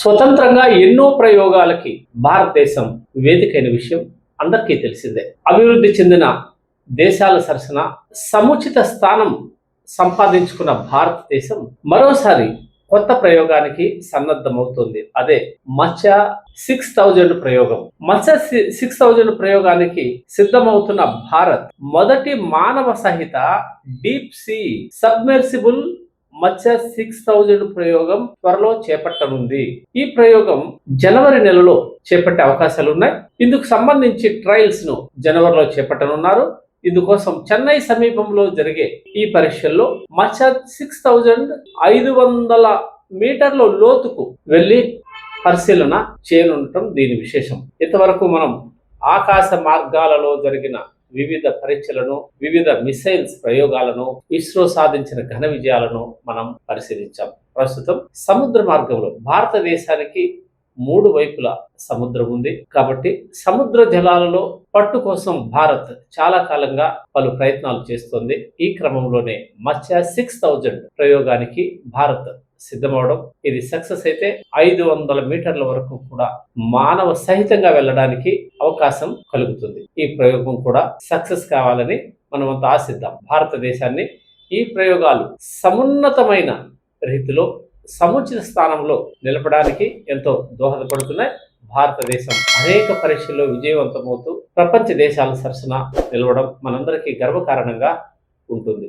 స్వతంత్రంగా ఎన్నో ప్రయోగాలకి భారతదేశం వేదికైన విషయం అందరికీ తెలిసిందే. అభివృద్ధి చెందిన దేశాల సరసన సముచిత స్థానం సంపాదించుకున్న భారతదేశం మరోసారి కొత్త ప్రయోగానికి సన్నద్ధమవుతుంది. అదే మత్స్య సిక్స్ థౌజండ్ ప్రయోగం. మత్స్య సిక్స్ థౌజండ్ ప్రయోగానికి సిద్ధమవుతున్న భారత్ మొదటి మానవ సహిత deep sea submersible Matsya six thousand ప్రయోగం త్వరలో చేపట్టనుంది. ఈ ప్రయోగం జనవరి నెలలో చేపట్టే అవకాశాలు ఉన్నాయి ఇందుకు సంబంధించి ట్రయల్స్ను జనవరిలో చేపట్టనున్నారు. ఇందుకోసం చెన్నై సమీపంలో జరిగే ఈ పరీక్షల్లో మత్స్య సిక్స్ థౌజండ్ ఐదు వందల మీటర్ల లోతుకు వెళ్ళి పరిశీలన చేయనుండటం దీని విశేషం. ఇంతవరకు మనం ఆకాశ మార్గాలలో జరిగిన వివిధ పరీక్షలను వివిధ మిసైల్స్ ప్రయోగాలను ఇస్రో సాధించిన ఘన విజయాలను మనం పరిశీలించాం. ప్రస్తుతం సముద్ర మార్గంలో భారతదేశానికి మూడు వైపుల సముద్రం ఉంది. కాబట్టి సముద్ర జలాలలో పట్టు కోసం భారత్ చాలా కాలంగా పలు ప్రయత్నాలు చేస్తోంది. ఈ క్రమంలోనే మత్స్య సిక్స్ థౌజండ్ ప్రయోగానికి భారత్ సిద్ధమవడం ఇది సక్సెస్ అయితే ఐదు వందల మీటర్ల వరకు కూడా మానవ సహితంగా వెళ్ళడానికి అవకాశం కలుగుతుంది. ఈ ప్రయోగం కూడా సక్సెస్ కావాలని మనమంతా ఆశిద్దాం. భారతదేశాన్ని ఈ ప్రయోగాలు సమున్నతమైన రీతిలో సముచిత స్థానంలో నిలపడానికి ఎంతో దోహదపడుతున్నాయి. భారతదేశం అనేక పరీక్షల్లో విజయవంతమవుతూ ప్రపంచ దేశాల సరసన నిలవడం మనందరికీ గర్వకారణంగా ఉంటుంది.